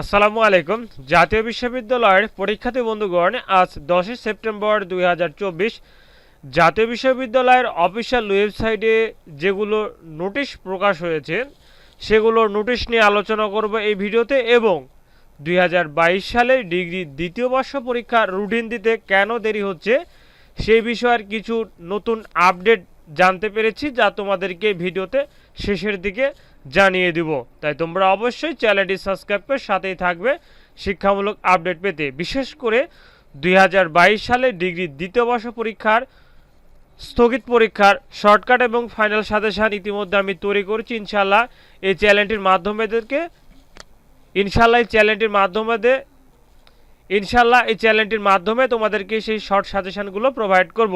আসসালামু আলাইকুম। জাতীয় বিশ্ববিদ্যালয়ের পরীক্ষার্থী বন্ধুগণ, আজ দশই সেপ্টেম্বর দুই হাজার চব্বিশ। জাতীয় বিশ্ববিদ্যালয়ের অফিসিয়াল ওয়েবসাইটে যেগুলো নোটিশ প্রকাশ হয়েছে সেগুলোর নোটিশ নিয়ে আলোচনা করব এই ভিডিওতে এবং দুই সালে ডিগ্রি দ্বিতীয় বর্ষ পরীক্ষার রুটিন দিতে কেন দেরি হচ্ছে, সেই বিষয়ের কিছু নতুন আপডেট জানতে পেরেছি, যা তোমাদেরকে ভিডিওতে শেষের দিকে জানিয়ে দিব। তাই তোমরা অবশ্যই চ্যানেলটি সাবস্ক্রাইব করে সাথেই থাকবে শিক্ষামূলক আপডেট পেতে। বিশেষ করে দুই হাজার বাইশ সালে ডিগ্রি দ্বিতীয় বর্ষ পরীক্ষার, স্থগিত পরীক্ষার শর্টকাট এবং ফাইনাল সাজেশান ইতিমধ্যে আমি তৈরি করেছি। ইনশাল্লাহ এই চ্যানেলটির মাধ্যমে এদেরকে ইনশাল্লাহ এই চ্যানেলটির মাধ্যমে ইনশাল্লাহ এই চ্যানেলটির মাধ্যমে তোমাদেরকে সেই শর্ট সাজেশানগুলো প্রোভাইড করব।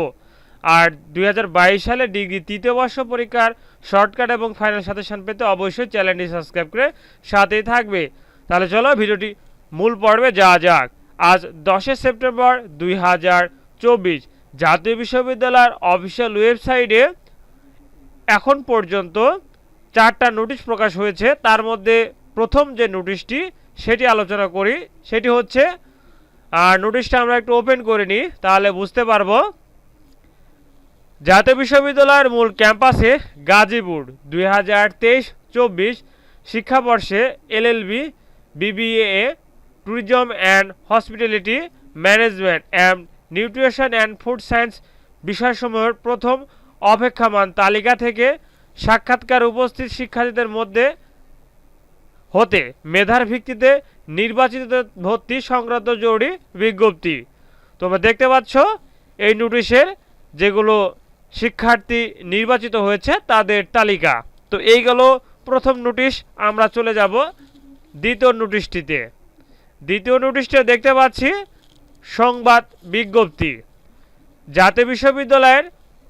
আর দুই হাজার বাইশ সালে ডিগ্রি তৃতীয় বর্ষ পরীক্ষার শর্টকাট এবং ফাইনাল সাজেশান পেতে অবশ্যই চ্যানেলটি সাবস্ক্রাইব করে সাথেই থাকবে। তাহলে চলো ভিডিওটি মূল পর্বে যাওয়া যাক। আজ দশই সেপ্টেম্বর দুই হাজার চব্বিশ জাতীয় বিশ্ববিদ্যালয়ের অফিসিয়াল ওয়েবসাইটে এখন পর্যন্ত চারটা নোটিশ প্রকাশ হয়েছে। তার মধ্যে প্রথম যে নোটিশটি, সেটি আলোচনা করি। সেটি হচ্ছে আর নোটিশটা আমরা একটু ওপেন করে নিই, তাহলে বুঝতে পারব জাতীয় বিশ্ববিদ্যালয়ের মূল ক্যাম্পাসে গাজীপুর দুই হাজার তেইশ চব্বিশ শিক্ষাবর্ষে LLB BBA tourism and hospitality management and nutrition and food science বিষয়সমূহের প্রথম অপেক্ষামান তালিকা থেকে সাক্ষাৎকার উপস্থিত শিক্ষার্থীদের মধ্যে হতে মেধার ভিত্তিতে নির্বাচিত ভর্তি সংক্রান্ত জরুরি বিজ্ঞপ্তি। তোমরা দেখতে পাচ্ছ এই নোটিশের যেগুলো শিক্ষার্থী নির্বাচিত হয়েছে তাদের তালিকা। তো এই গেল প্রথম নোটিশ আমরা চলে যাব দ্বিতীয় নোটিশটিতে দ্বিতীয় নোটিশটা দেখতে পাচ্ছি সংবাদ বিজ্ঞপ্তি। জাতীয় বিশ্ববিদ্যালয়ের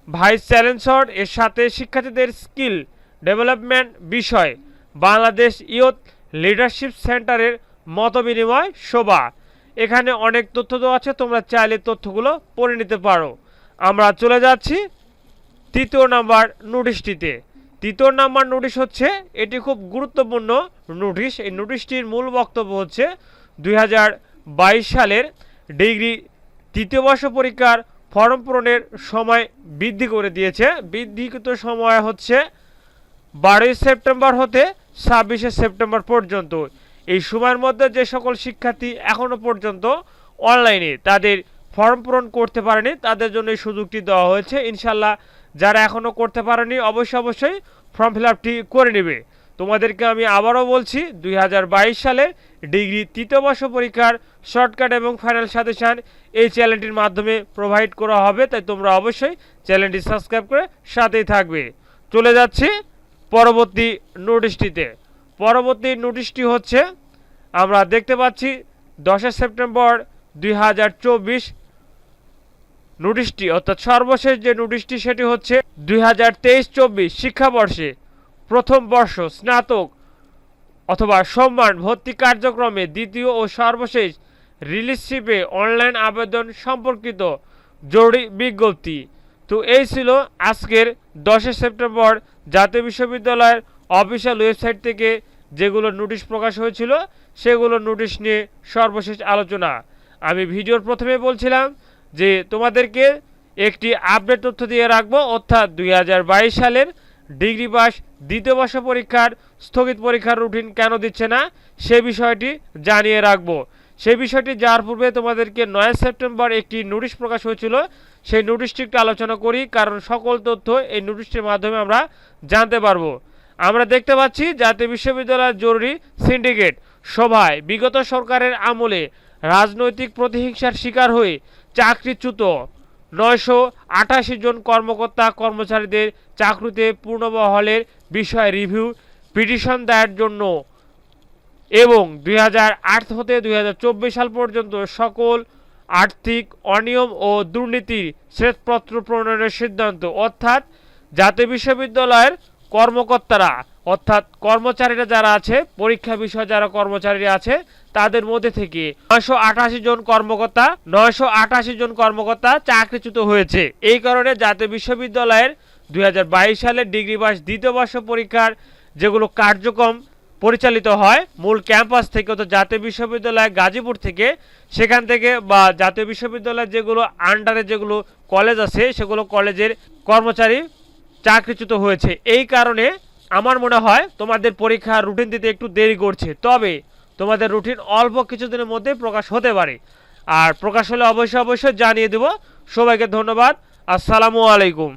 ভাইস চ্যান্সেলর এর সাথে শিক্ষার্থীদের স্কিল ডেভেলপমেন্ট বিষয়, বাংলাদেশ ইয়ুথ লিডারশিপ সেন্টারের মতবিনিময় শোভা এখানে অনেক তথ্য দেওয়া আছে, তোমরা চাইলে তথ্যগুলো পড়ে নিতে পারো। আমরা চলে যাচ্ছি তৃতীয় নাম্বার নোটিশটিতে। তৃতীয় নাম্বার নোটিশ হচ্ছে, এটি খুব গুরুত্বপূর্ণ নোটিশ। এই নোটিশটির মূল বক্তব্য হচ্ছে, দুই হাজার বাইশ সালের ডিগ্রি তৃতীয় বর্ষ পরীক্ষার ফর্ম পূরণের সময় বৃদ্ধি করে দিয়েছে। বৃদ্ধিকৃত সময় হচ্ছে বারোই সেপ্টেম্বর হতে ছাব্বিশে সেপ্টেম্বর পর্যন্ত। এই সময়ের মধ্যে যে সকল শিক্ষার্থী এখনও পর্যন্ত অনলাইনে তাদের ফর্ম পূরণ করতে পারেনি, তাদের জন্য এই সুযোগটি দেওয়া হয়েছে। ইনশাল্লাহ যারা এখনও করতে পারেনি, অবশ্যই অবশ্যই ফর্ম ফিল করে নেবে। তোমাদেরকে আমি আবারও বলছি, দুই হাজার বাইশ সালে ডিগ্রি তৃতীয় বর্ষ পরীক্ষার শর্টকাট এবং ফাইনাল সাজেশান এই চ্যানেলটির মাধ্যমে প্রোভাইড করা হবে, তাই তোমরা অবশ্যই চ্যানেলটি সাবস্ক্রাইব করে সাথেই থাকবে। চলে যাচ্ছি পরবর্তী নোটিশটিতে। পরবর্তী নোটিশটি হচ্ছে, আমরা দেখতে পাচ্ছি দশই সেপ্টেম্বর দুই হাজার চব্বিশ নোটিশটি, অর্থাৎ সর্বশেষ যে নোটিশটি, সেটি হচ্ছে দুই হাজার তেইশ চব্বিশ শিক্ষাবর্ষে প্রথম বর্ষ স্নাতক অথবা সম্মান ভর্তি কার্যক্রমে দ্বিতীয় ও সর্বশেষ রিলিজশিপে অনলাইন আবেদন সম্পর্কিত জরুরি বিজ্ঞপ্তি। তো এই ছিল আজকের দশই সেপ্টেম্বর জাতীয় বিশ্ববিদ্যালয়ের অফিসিয়াল ওয়েবসাইট থেকে যেগুলো নোটিশ প্রকাশ হয়েছিল, সেগুলো নোটিশ নিয়ে সর্বশেষ আলোচনা। আমি ভিডিওর প্রথমে বলছিলাম যে তোমাদেরকে একটি আপডেট তথ্য দিয়ে রাখব, অর্থাৎ দুই হাজার বাইশ সালের ডিগ্রি পাস দ্বিতীয় বর্ষ পরীক্ষার স্থগিত পরীক্ষার রুটিন কেন দিচ্ছে না, সে বিষয়টি জানিয়ে রাখব। সেই বিষয়টি যার পূর্বে তোমাদেরকে নয় সেপ্টেম্বর একটি নোটিশ প্রকাশ হয়েছিল। সেই নোটিশটি একটু আলোচনা করি, কারণ সকল তথ্য এই নোটিশটির মাধ্যমে আমরা জানতে পারব। আমরা দেখতে পাচ্ছি জাতীয় বিশ্ববিদ্যালয়ের জরুরি সিন্ডিকেট সভায় বিগত সরকারের আমলে রাজনৈতিক প্রতিহিংসার শিকার হয়ে চাকরিচ্যুত। নয়শো আটাশি জন কর্মকর্তা কর্মচারীদের চাকরিতে পূর্ণবহলের বিষয়ে রিভিউ, পিটিশন দেওয়ার জন্য এবং দুই হতে দুই হাজার চব্বিশ সাল পর্যন্ত সকল আর্থিক অনিয়ম ও দুর্নীতির শ্বেতপত্র প্রণয়নের সিদ্ধান্ত, অর্থাৎ জাতীয় বিশ্ববিদ্যালয়ের কর্মকর্তারা অর্থাৎ কর্মচারীরা যারা আছে, পরীক্ষা বিষয়ে যারা কর্মচারীরা আছে, তাদের মধ্যে থেকে নয়শো আটাশি জন কর্মকর্তা, নয়শো আটাশি জন কর্মকর্তা চাকরিচ্যুত হয়েছে। এই কারণে জাতীয় বিশ্ববিদ্যালয়ের দুই সালের ডিগ্রি পাস দ্বিতীয় বর্ষ পরীক্ষার যেগুলো কার্যক্রম পরিচালিত হয়, মূল ক্যাম্পাস থেকে তো জাতীয় বিশ্ববিদ্যালয় গাজীপুর থেকে, সেখান থেকে বা জাতীয় বিশ্ববিদ্যালয়ের যেগুলো আন্ডারে যেগুলো কলেজ আছে, সেগুলো কলেজের কর্মচারী চাকরিচ্যুত হয়েছে। এই কারণে আমার মনে হয় তোমাদের পরীক্ষার রুটিন দিতে একটু দেরি করছে। তবে তোমাদের রুটিন অল্প কিছুদিনের মধ্যে প্রকাশ হতে পারে। আর প্রকাশ হলে অবশ্যই অবশ্যই জানিয়ে দেব। সবাইকে ধন্যবাদ। আসসালামু আলাইকুম।